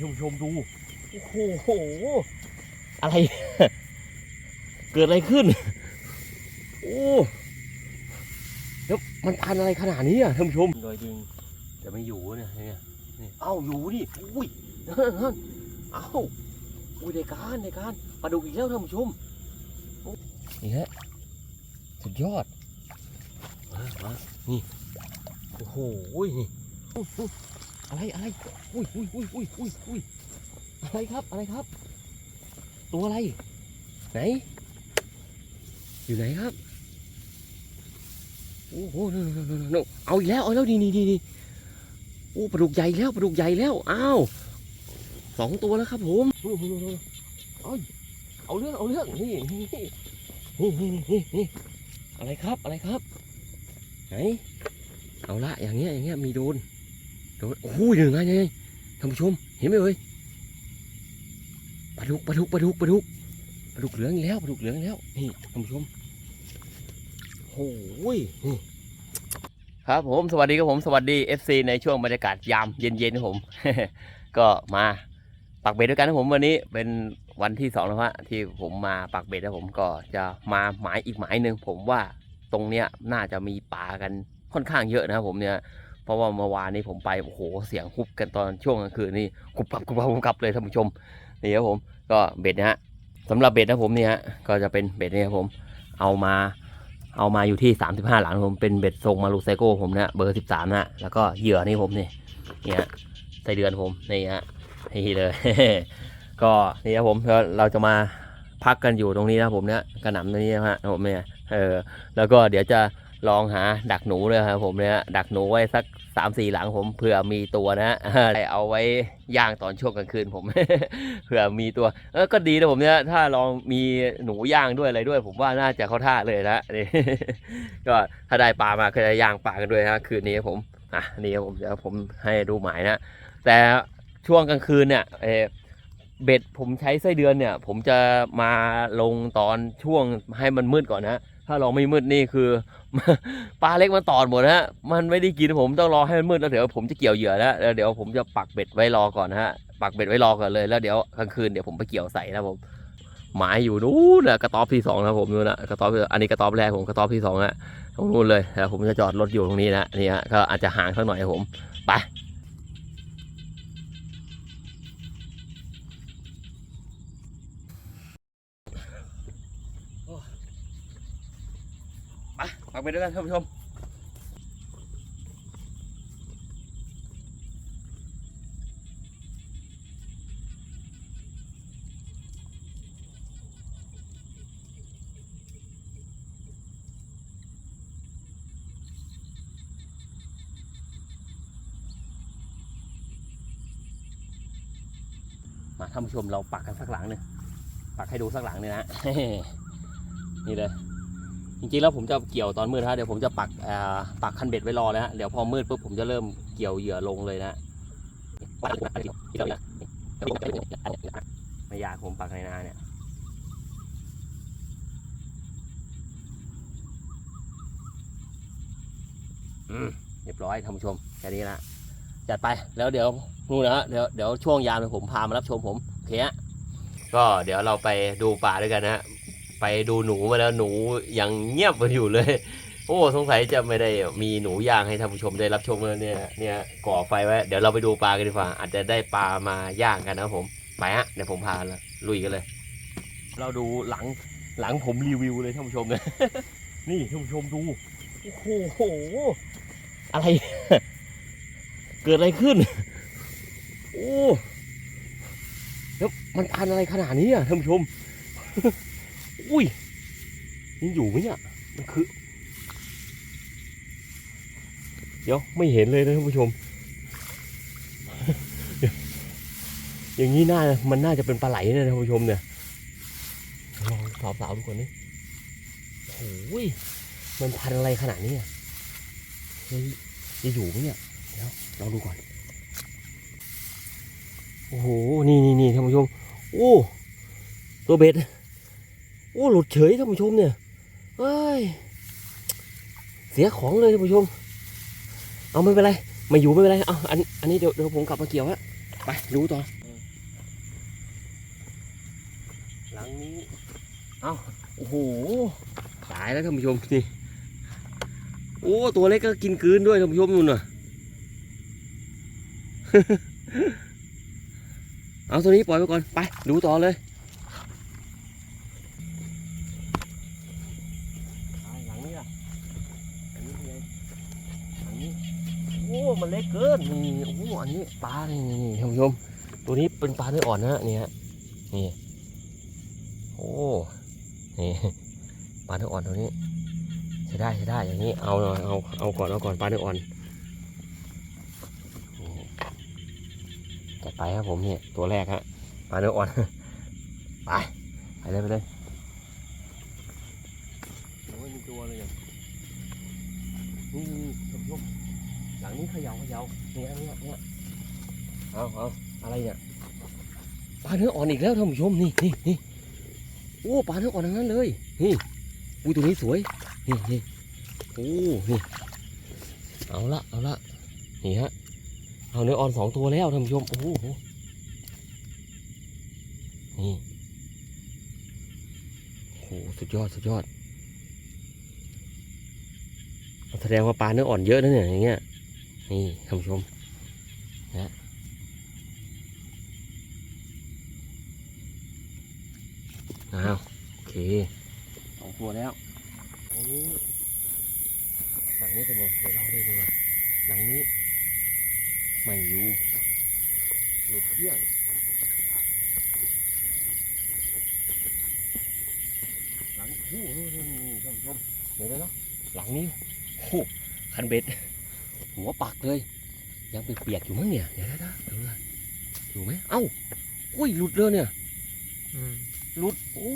ท่านผู้ชมดู โอ้โห อะไร เกิดอะไรขึ้น โอ้แล้วมันพันอะไรขนาดนี้อะท่านผู้ชมโดยจริงจะไม่อยู่เนี่ยเนี่ยนี่เอ้าอยู่ดิอุ้ยนั่นนั่นเอ้าอุ้ยในการในการปลาดุกอีกแล้วท่านผู้ชมโอ้นี่ฮะสุดยอดมามานี่โอ้โหนี่ อะไรอะไรอุ้ยอุ้ยอุ้ยอุ้ยอุ้ยอุ้ยอะไรครับอะไรครับ ตัวอะไร ไหน อยู่ไหนครับโอ้โหนู่นนู่นนู่นเอาอีกแล้วเอาแล้วดีนี่ดีนี่โอ้ปลาดุกใหญ่แล้วปลาดุกใหญ่แล้วอ้าวสองตัวแล้วครับผมนู่นนู่นนู่นเอาเอาเรื่องเอาเรื่องนี่นี่นี่นี่นี่อะไรครับอะไรครับไหนเอาละอย่างเงี้ยอย่างเงี้ยมีโดน โดนโอ้โหหนึ่งไงไงท่านผู้ชม เห็นไหมเอ่ยปลาดุกปลาดุกปลาดุกปลาดุกปลาดุกเหลืองแล้วปลาดุกเหลืองแล้วนี่ท่านผู้ชมโอ้ยนี่ครับผมสวัสดีครับผมสวัสดี FC ในช่วงบรรยากาศยามเย็นๆครับผม ก็มาปักเบ็ดด้วยกันนะผมวันนี้เป็นวันที่สองแล้วฮะที่ผมมาปักเบ็ดนะผมก็จะมาหมายอีกหมายหนึ่งผมว่าตรงเนี้ยน่าจะมีปลากันค่อนข้างเยอะนะครับผมเนี่ย เพราะว่าเมื่อวานนี้ผมไปโอ้โหเสียงฮุบกันตอนช่วงกลางคืนนี่กุบกับกุบกับกุบกับเลยท่านผู้ชมนี่ครับผมก็เบ็ดนะฮะสำหรับเบ็ดนะผมนี่ฮะก็จะเป็นเบ็ดนี่ครับผมเอามาเอามาอยู่ที่ 35 หลังผมเป็นเบ็ดทรงมาลูไซโก้ผมนะเบอร์ 13นะแล้วก็เหยื่อนี่ผมนี่เนี่ยไส้เดือนผมนี่ฮะนี่เลย ก็นี่ครับผมเราจะมาพักกันอยู่ตรงนี้นะผมเนี่ยกระหน่ำตรงนี้นะฮะผมเนี่ยเออแล้วก็เดี๋ยวจะ ลองหาดักหนูเลยครับผมเนี่ยดักหนูไว้สักสามสี่หลังผมเผื่อมีตัวนะได้เอาไว้ย่างตอนช่วงกลางคืนผม เผื่อมีตัว เออก็ดีนะผมเนี่ยถ้าลองมีหนูย่างด้วยอะไรด้วย ผมว่าน่าจะเข้าท่าเลยนะนี่ก็ถ้าได้ปลามาก็จะย่างปลากันด้วยนะคืนนี้ผมอะนี่ผมเดี๋ยวผมให้ดูหมายนะแต่ช่วงกลางคืนเนี่ยเอเบ็ดผมใช้ไส้เดือนเนี่ย ผมจะมาลงตอนช่วงให้มันมืดก่อนนะ ถ้าลองไม่มืดนี่คือปลาเล็กมันตอดหมดนะฮะ มันไม่ได้กินผมต้องรอให้มันมืดแล้วเดี๋ยวผมจะเกี่ยวเหยื่อแล้วแล้วเดี๋ยวผมจะปักเบ็ดไว้รอก่อนฮะ ปักเบ็ดไว้รอก่อนเลยแล้วเดี๋ยวกลางคืนเดี๋ยวผมไปเกี่ยวใส่นะผมหมายอยู่นู้นนะกระต๊อบที่สองนะผมนู้นนะกระต๊อบอันนี้กระต๊อบแรกผมกระต๊อบที่สองนะตรงนู้นเลยแล้วผมจะจอดรถอยู่ตรงนี้นะนี่ฮะก็อาจจะห่างสักหน่อยผมไป ไปปักเบ็ดด้วยกันท่านผู้ชมมาท่านผู้ชมเราปักกันสักหลังหนึ่งปักให้ดูสักหลังเลยนะนี่เลย จริงๆแล้วผมจะเกี่ยวตอนมืดฮะเดี๋ยวผมจะปักปักคันเบ็ดไว้รอแล้วฮะเดี๋ยวพอมืดปุ๊บผมจะเริ่มเกี่ยวเหยื่อลงเลยนะไม่ยากผมปักในนาเนี่ยเรียบร้อยท่านผู้ชมแค่นี้ละจัดไปแล้วเดี๋ยวนู่นนะฮะเดี๋ยวเดี๋ยวช่วงยามเนี่ยผมพามารับชมผมโอเคฮะก็เดี๋ยวเราไปดูป่าด้วยกันนะฮะ ไปดูหนูมาแล้วหนูยังเงียบกันอยู่เลย โอ้สงสัยจะไม่ได้มีหนูย่างให้ท่านผู้ชมได้รับชมแล้วเนี่ยเนี่ยก่อไฟไว้เดี๋ยวเราไปดูปลากันดีกว่าอาจจะได้ปลามาย่างกันนะครับผมไปฮะเดี๋ยวผมพาลุยกันเลย เราดูหลังหลังผมรีวิวเลยท่านผู้ชมเนี่ยนี่ท่านผู้ชมดูโอ้โหอะไร เกิดอะไรขึ้น โอ้แล้วมันพันอะไรขนาดนี้อะท่านผู้ชม อุ้ยยังอยู่ไหมเนี่ยมันคือ เดี๋ยวไม่เห็นเลยนะท่านผู้ชม อย่างนี้น่ามันน่าจะเป็นปลาไหลนะท่านผู้ชมเนี่ยลองสอบสาวดูก่อนนี่โอ้ยมันพันอะไรขนาดนี้อะเฮ้ยจะอยู่ไหมเนี่ยเดี๋ยวลองดูก่อนโอ้โหนี่นี่นี่ท่านผู้ชมโอ้ตัวเบ็ด โอ้หลุดเฉยท่านผู้ชมเนี่ยเอ้ยเสียของเลยท่านผู้ชม เอาไม่เป็นไรไม่อยู่ไม่เป็นไรเอาอันอันนี้เดี๋ยวเดี๋ยวผมกลับมาเกี่ยวฮะไปดูต่อหลังนี้เอ้าโอ้โหตายแล้วท่านผู้ชมนี่โอ้ตัวเล็กก็กินกืนด้วยท่านผู้ชมนู่นน่ะเอาตัวนี้ปล่อยไปก่อนไปดูต่อเลย เกินนี่โอ้อันนี้ปลานี่นี่ท่านผู้ชมตัวนี้เป็นปลาเนื้ออ่อนนะฮะนี่ฮะนี่โอ้นี่ปลาเนื้ออ่อนตัวนี้ใช้ได้ใช้ได้อย่างนี้เอาหน่อยเอาเอาก่อนเอาก่อนปลาเนื้ออ่อนจัดไปครับผมเนี่ยตัวแรกฮะปลาเนื้ออ่อนไปไปเลยไปเลย เขย่าเขย่าเนี่ยเนี่ยเนี่ยเอาเอาอะไรเนี่ยปลาเนื้ออ่อนอีกแล้วท่านผู้ชมนี่นี่นี่โอ้ปลาเนื้ออ่อนทั้งนั้นเลยนี่อุ้ยตัวนี้สวยนี่นี่โอ้นี่เอาละเอาละนี่ฮะเอาเนื้ออ่อนสองตัวแล้วท่านผู้ชมโอ้โหนี่โอ้โหสุดยอดสุดยอดแสดงว่าปลาเนื้ออ่อนเยอะนะเนี่ยอย่างเงี้ย นี่ท่านผู้ชมนะอ้าวโอเคสองตัวแล้วโอ้หลังนี้เป็นไงเดี๋ยวเราได้ดูหลังนี้ไม่อยู่หลุดเครื่องหลังโอ้โหนี่นี่ท่านผู้ชมเดี๋ยวนะหลังนี้โอ้โหคันเบ็ด หัวปักเลย ยังเปียกๆอยู่มั้งเนี่ยเดี๋ยวนะเดี๋ยวนะอยู่ไหมเอ้าอุ้ยหลุดเลยเนี่ยหลุดโอ้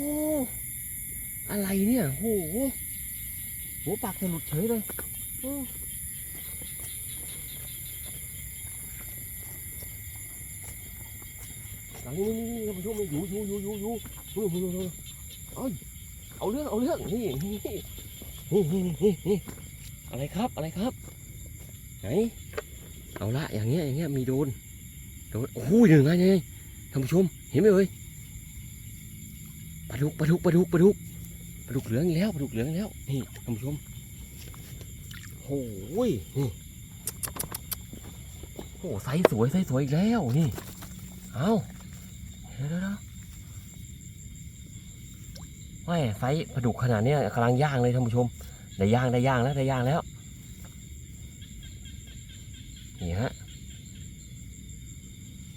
อะไรเนี่ยโอ้โหหัวปากจะหลุดเฉยเลยโอ้หลังนี้นี่นี่ท่านผู้ชมอยู่อยู่อยู่อยู่อยู่อยู่อยู่อยู่เอ้ยเอาเรื่องเอาเรื่องนี่นี่นี่นี่นี่นี่อะไรครับอะไรครับ ไหนเอาละอย่างเงี้ยอย่างเงี้ยมีโดนโดนโอ้ยหนึ่งไงไงท่านผู้ชมเห็นไหมเอ่ยปลาดุกปลาดุกปลาดุกปลาดุกปลาดุกเหลืองอีกแล้วปลาดุกเหลืองอีกแล้วนี่ท่านผู้ชมโอ้ยนี่โอ้ไซส์สวยไซส์สวยอีกแล้วนี่เอาเดี๋ยวเดี๋ยวเดี๋ยวไม่ไซส์ปลาดุกขนาดเนี้ยกำลังย่างเลยท่านผู้ชมได้ย่างได้ย่างแล้วได้ย่างแล้ว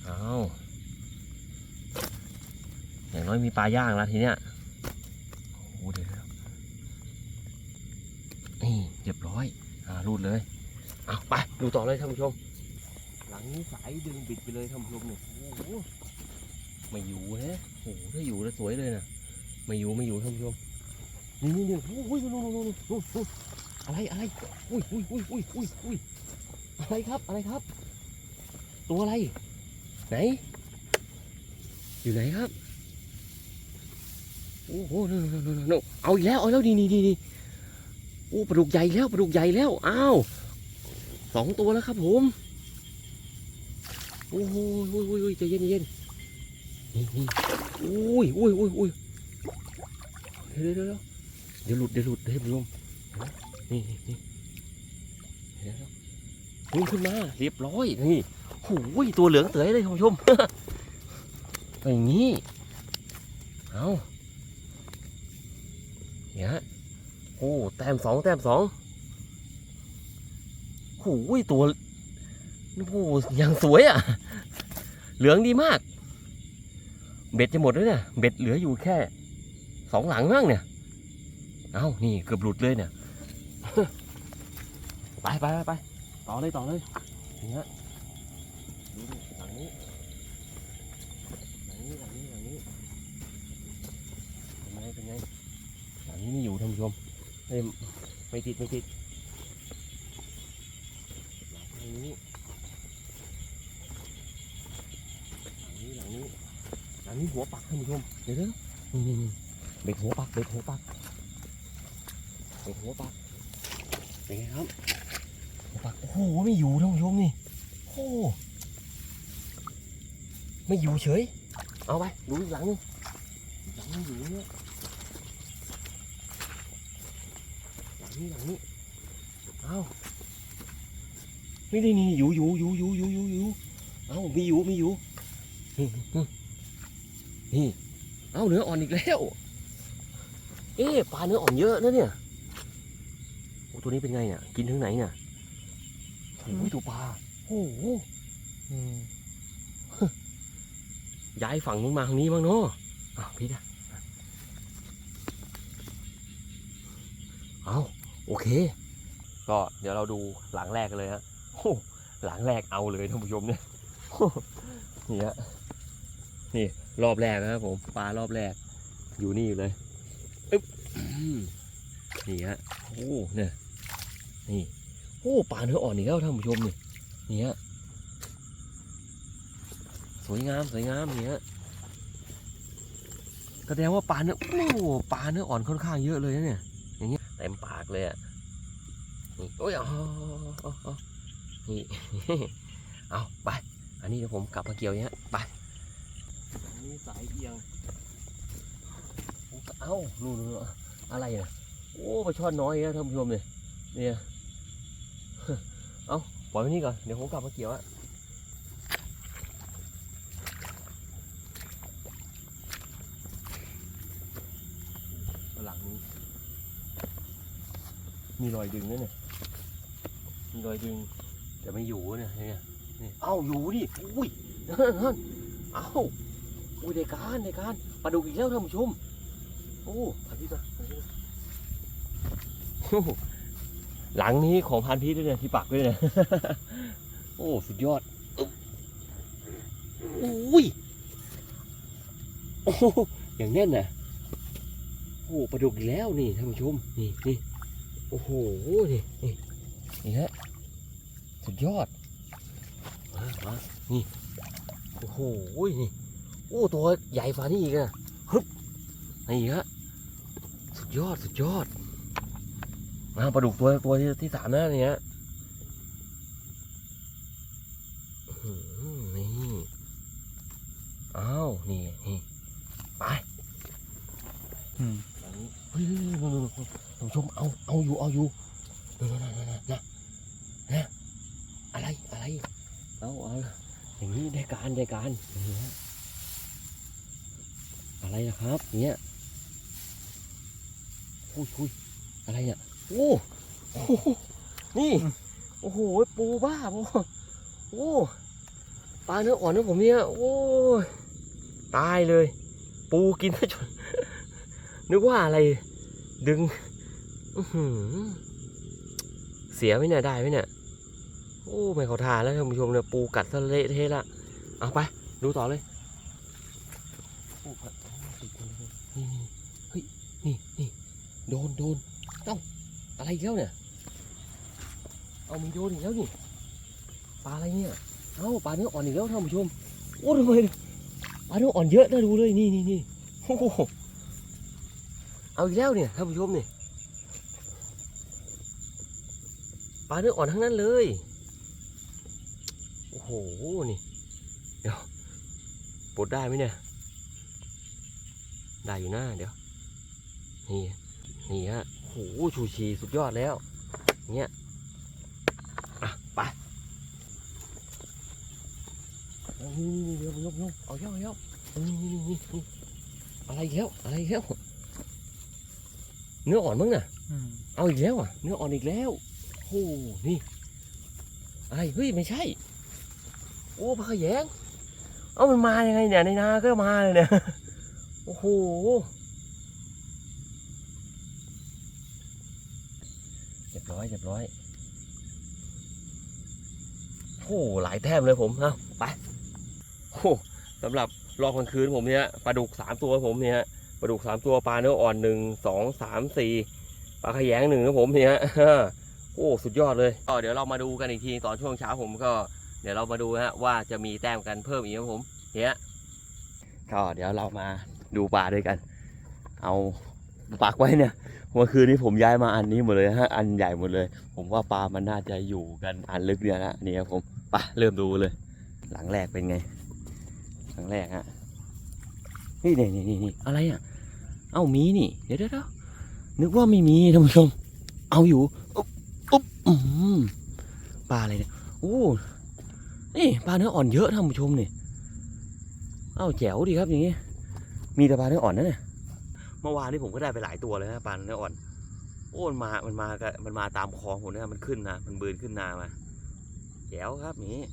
เอาอย่างน้อยมีปลาย่างแล้วทีเนี้ยโอ้โหเดี๋ยวเดี๋ยวนี่เรียบร้อย อ่ารูดเลยเอาไปดูต่อเลยท่านผู้ชม หลังนี้สายดึงบิดไปเลยท่านผู้ชมเนี่ยโอ้โหไม่อยู่นะโอ้โหถ้าอยู่แล้วสวยเลยนะไม่อยู่ไม่อยู่ท่านผู้ชมนี่นี่นี่โอ้ยนู่นนู่นนู่นนู่นนู่นอะไรอะไรอุ้ยอุ้ยอุ้ยอุ้ยอุ้ยอุ้ยอะไรครับอะไรครับ ตัวอะไร ไหน อยู่ไหนครับ โอ้โหนู่นนู่นนู่นนู่นเอาอีกแล้วเอาแล้วดีนี่ดีนี่โอ้ปลาดุกใหญ่แล้วปลาดุกใหญ่แล้ว อ้าวสองตัวแล้วครับผม โอ้โหโอ้ยโอ้ยโอ้ยใจเย็นใจเย็นนี่นี่โอ้ยโอ้ยโอ้ยโอ้ยเดี๋ยวเดี๋ยวเดี๋ยวเดี๋ยวหลุดเดี๋ยวหลุดเดี๋ยวลมนี่นี่นี่เดี๋ยว ดี๋ยวพุ่งขึ้นมาเรียบร้อยนี่โอ้ยตัวเหลืองเต๋ยเลยท่านผู้ชมอย่างนี้เอาเนี่ยฮะโอ้แต้มสองแต้มสองโอ้ยตัวโอ้ยังสวยอะ เหลืองดีมาก เบ็ดจะหมดแล้วเนี่ยเบ็ดเหลืออยู่แค่สองหลังมั้งเนี่ยเอ้านี่เกือบหลุดเลยเนี่ย ไปไปไปไป ต่อเลยต่อเลยนี่ฮะดูดิหลังนี้หลังนี้หลังนี้หลังนี้เป็นไงเป็นไงอันนี้ไม่อยู่ท่านผู้ชมเอ้ยไม่ติดไม่ติดหลังนี้หลังนี้หลังนี้หลังนี้หัวปักท่านผู้ชมเดี๋ยวเดี๋ยวนี่นี่นี่เบ็ดหัวปักเบ็ดหัวปักเบ็ดหัวปักเป็นไงครับหัว ปักโอ้โหไม่อยู่ท่านผู้ชมนี่โอ้ไม่อยู่เฉย เอาไปดูอีกหลังนึงหลังอยู่เนี่ยหลังนี้หลังนี้เอานี่นี่นี่อยู่อยู่อยู่อยู่อยู่อยู่อยู่เอามีอยู่มีอยู่นี่เอาเนื้ออ่อนอีกแล้วเอ๊ปลาเนื้ออ่อนเยอะนะเนี่ยโอ้ตัวนี้เป็นไงเนี่ยกินถึงไหนเนี่ย โอ้ยตัวปลาโอ้โหย้ายฝั่งนู้นมาทางนี้บ้างเนาะอ้าวพี่นะเอาโอเค ก็เดี๋ยวเราดูหลังแรกกันเลยฮะโอ้หลังแรกเอาเลยท่านผู้ชมเนี่ยนี่ฮะนี่รอบแรกนะครับผมปลารอบแรก อยู่นี่เลยอึ๊บนี่ฮะโอ้เนี่ยนี่ อ้ปลาเนื้ออ่อนอีกแล้วท่านผู้ชมนี่นี่ฮะสวยงามสวยงามอย่างเงี้ยแสดงว่าปลาเนื้อโอ้ปลาเนื้ออ่อนค่อนข้างเยอะเลยนะเนี่ยอย่างเงี้ยเต็มปากเลยอะนี่โอ้ยอ๋ออ๋ออ๋อนี่เอาไป อันนี้เดี๋ยวผมกลับมาเกี่ยวเนี้ยไปอันนี้สายเอียงเอ้านู่นๆอะไรน่ะโอ้ปลาช่อนน้อยนะท่านผู้ชมเนี่ยเนี่ย เอาปล่อยไว้นี่ก่อน เดี๋ยวผมกลับมาเกี่ยวอะหลังนี้ มีรอยดึงด้วยเนี่ย มีรอยดึง แต่ไม่อยู่เนี่ยเนี่ยนี่เอ้าอยู่ดิอุ้ยนั่นนั่นเอ้าอุ้ยในการในการปลาดุกอีกแล้วท่านผู้ชม โอ้พันพิษมาพันพิษมาโอ้ หลังนี้ของพันพิษด้วยเนี่ยที่ปักด้วยเนี่ย โอ้สุดยอดอุ้ยโอ้อย่างแน่นนะโอ้ปลาดุกอีกแล้วนี่ท่านผู้ชมนี่นี่โอ้โหนี่นี่นี่ฮะสุดยอดมามานี่โอ้โหนี่โอ้ตัวใหญ่ฝ่านี่อีกอะฮึบนี่ฮะสุดยอดสุดยอด มาปลาดุกตัวตัวที่ที่สามนะนี่ฮะอื้อหือนี่อ้าวนี่นี่ไปอืมอันนี้เฮ้ยๆๆๆๆท่านผู้ชมเอาเอาอยู่เอาอยู่นั่นนั่นนั่นนั่นนะนะอะไรอะไรเอาเอาอย่างนี้ได้การได้การอย่างเงี้ยอะไรนะครับ เนี่ยคุยคุยอะไรเนี่ย โอ้โหนี่ โอ้โห ปูบ้าปูโอ้ปลาเนื้ออ่อนนะผมเนี่ย โอ้ยตายเลย ปูกินไปจน นึกว่าอะไร ดึงเสียไหมเนี่ย ได้ไหมเนี่ย โอ้ไม่เขาทานแล้วท่านผู้ชมเนี่ย ปูกัดซะเละเทะละ เอาไป ดูต่อเลยนี่นี่นี่นี่โดนโดน อะไรอีกแล้วเนี่ย เอามีโดนอีกแล้วนี่ปลาอะไรเนี่ย เอ้าปลาเนื้ออ่อนอีกแล้วท่านผู้ชม โอ้ทำไมปลาเนื้ออ่อนเยอะนะดูเลยนี่นี่นี่โอ้โหเอาอีกแล้วเนี่ยท่านผู้ชมเนี่ยปลาเนื้ออ่อนทั้งนั้นเลย โอ้โห นี่ เดี๋ยวปลดได้ไหมเนี่ย ได้อยู่นะเดี๋ยว นี่ นี่ฮะ หชูชีสุดยอดแล้ว เนี่ยอะไปเอานี่นี่นี่เดี๋ยวยกยกเอาเย้าเอาเย้าเอานี่นี่นี่นี่อะไรอีกแล้วอะไรอีกแล้วเนื้ออ่อนมั้งน่ะอืมเอาอีกแล้วอะ เนื้ออ่อนอีกแล้วโอ้นี่อะไรเฮ้ยไม่ใช่ โอ้ปลาขยง เอามันมายังไงเนี่ยในนาก็มาเลยเนี่ย โอ้โห ร้อยเรียบร้อยโอ้หลายแต้มเลยผมเอาไปโอ้สำหรับรอบกลางคืนผมเนี่ยปลาดุกสามตัวผมเนี่ยปลาดุกสามตัวปลาเนื้ออ่อนหนึ่งสองสามสี่ปลาขยงหนึ่งนะผมเนี่ยโอ้สุดยอดเลยก็เดี๋ยวเรามาดูกันอีกทีตอนช่วงเช้าผมก็เดี๋ยวเรามาดูฮะว่าจะมีแต้มกันเพิ่มอีกครับผมเนี่ยก็เดี๋ยวเรามาดูปลาด้วยกัน เอา ปักไว้เนี่ยเมื่อคืนนี้ผมย้ายมาอันนี้หมดเลยฮะอันใหญ่หมดเลย ผมว่าปลามันน่าจะอยู่กันอันลึกเนี่ยนะนี่ครับผมไปเริ่มดูเลย หลังแรกเป็นไง หลังแรกฮะนี่นี่นี่นี่อะไรอะ เอ้ามีนี่ เดี๋ยวเดี๋ยวเนึกว่าไม่มีท่านผู้ชม เอาอยู่อุ๊บอุ๊บอืมปลาอะไรเนี่ยโอ้นี่ปลาเนื้ออ่อนเยอะท่านผู้ชมนี่เอ้าแจ๋วดีครับอย่างงี้ มีแต่ปลาเนื้ออ่อนนะเนี่ย มื่อวานนี้ผมก็ได้ไปหลายตัวเลยนะปลาเนื้ออ่อน โอ้มันมา มันมากัมันมาตามคลองผมนะมันขึ้นนะมันบืนขึ้นนามาแจ๋วครับนี่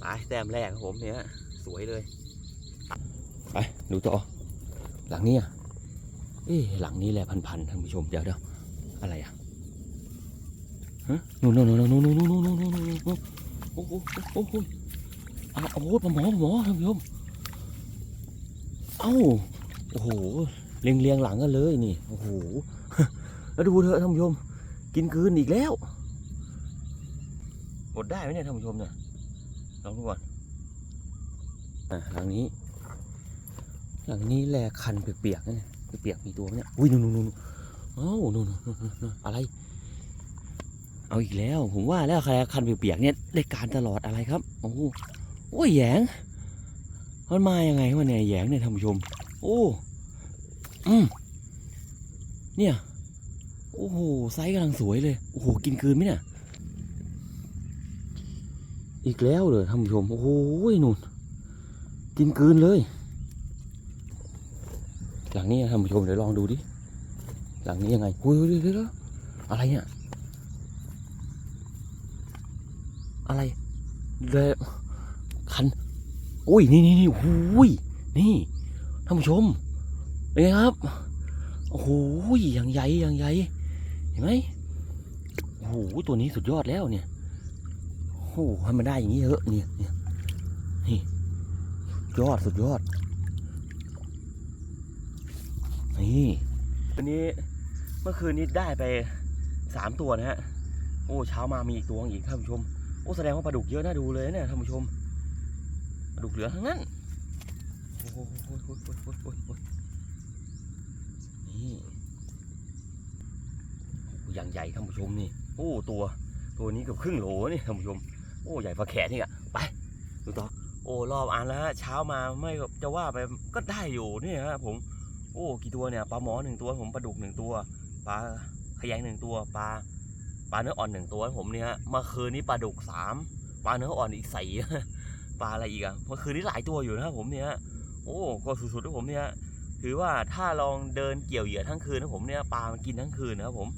ไปแต้มแรกผมเนี่ยสวยเลยไปดูต่อ หลังนี้อะเอ๊หลังนี้แหละพันๆท่านผู้ชมเดี๋ยวเดี๋ยวอะไรอะฮะนู่นนู่นนู่นนู่นนู่นนู่นนู่นนู่นนู่นโอ้โหโอ้โหอ้าโอ้โหปลาหมอปลาหมอท่านผู้ชมเอ้าโอ้โห เรียงเรียงหลังกันเลยนี่โอ้โหแล้วดูเถอะท่านผู้ชม กินคืนอีกแล้วหมดได้ไหมเนี่ยท่านผู้ชมเนี่ยลองดูก่อนอะหลังนี้ หลังนี้แลคันเปียกๆนะเนี่ยเปียกๆมีตัวเนี่ยอุ้ยนู่นนู่นนู่นเอ้นู่นนู่นนู่นนู่นอะไร เอาอีกแล้ว ผมว่าแล้วใครคันเปียกๆเนี่ยได้การตลอดอะไรครับ โอ้โหโอ้ยแยงมันมายังไงวะเนี่ยแยงเนี่ยท่านผู้ชม โอ้ อืมเนี่ย โอ้โห ไซส์กำลังสวยเลย โอ้โห กินคืนไหมเนี่ย อีกแล้วเลยท่านผู้ชม โอ้โหนู่น กินคืนเลย หลังนี้ท่านผู้ชมเดี๋ยวลองดูดิ หลังนี้ยังไงอุ้ยเดี๋ยวเดี๋ยอะไรเนี่ย อะไรเลยคัน อุ้ย นี่นี่นี่โอ้ยนี่ ท่านผู้ชม เป็นไงครับ โอ้โหอย่างใหญ่อย่างใหญ่ เห็นไหมโอ้โหตัวนี้สุดยอดแล้วเนี่ย โอ้โหให้มันได้อย่างนี้เถอะเนี่ยเนี่ยนี่ยอดสุดยอด นี่วันนี้เมื่อคืนนี้ได้ไปสามตัวนะฮะ โอ้เช้ามามีอีกตัวอีกท่านผู้ชม โอ้แสดงว่าปลาดุกเยอะน่าดูเลยเนี่ยท่านผู้ชมปลาดุกเหลือทั้งนั้นโอ้โห นี่อย่างใหญ่ท่านผู้ชมนี่ โอ้ตัว ตัวนี้เกือบครึ่งโหลนี่ท่านผู้ชม โอ้ใหญ่พอแขนนี่อะไปดูต่อโอ้รอบอันแล้วฮะเช้ามาไม่จะว่าไปก็ได้อยู่เนี่ยฮะผม โอ้กี่ตัวเนี่ยปลาหมอหนึ่งตัวผมปลาดุกหนึ่งตัวปลาขยงหนึ่งตัวปลาปลาเนื้ออ่อนหนึ่งตัวผมเนี่ยเมื่อคืนนี้ปลาดุกสามปลาเนื้ออ่อนอีกสี่ปลาอะไรอีกอะเมื่อคืนนี้หลายตัวอยู่นะครับผมเนี่ยโอ้ก็สุดๆนะผมเนี่ย ถือว่าถ้าลองเดินเกี่ยวเหยื่อทั้งคืนนะผมเนี่ยปลามันกินทั้งคืนนะครับผม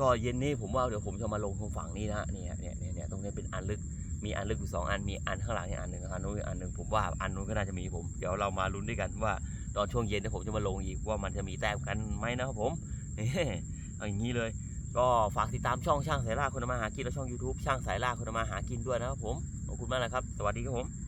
ก็เย็นนี้ผมว่าเดี๋ยวผมจะมาลงตรงฝั่งนี้นะเนี่ยเนี่ยเนี่ยตรงนี้เป็นอันลึกมีอันลึกอยู่สองอันมีอันข้างหลังอีกอันหนึ่งอันนู้นอีกอันหนึ่งผมว่าอันนู้นก็น่าจะมีผมเดี๋ยวเรามาลุ้นด้วยกันว่าตอนช่วงเย็นนี่ยผมจะมาลงอีกว่ามันจะมีแต้มกันไหมนะครับผมเฮ้เอาอย่างนี้เลย ก็ฝากติดตามช่องช่างสายล่าคนมาหากินและช่อง YouTube ช่างสายล่าคนมาหากินด้วยนะครับผมขอบคุณมากนะครับ สวัสดีครับผม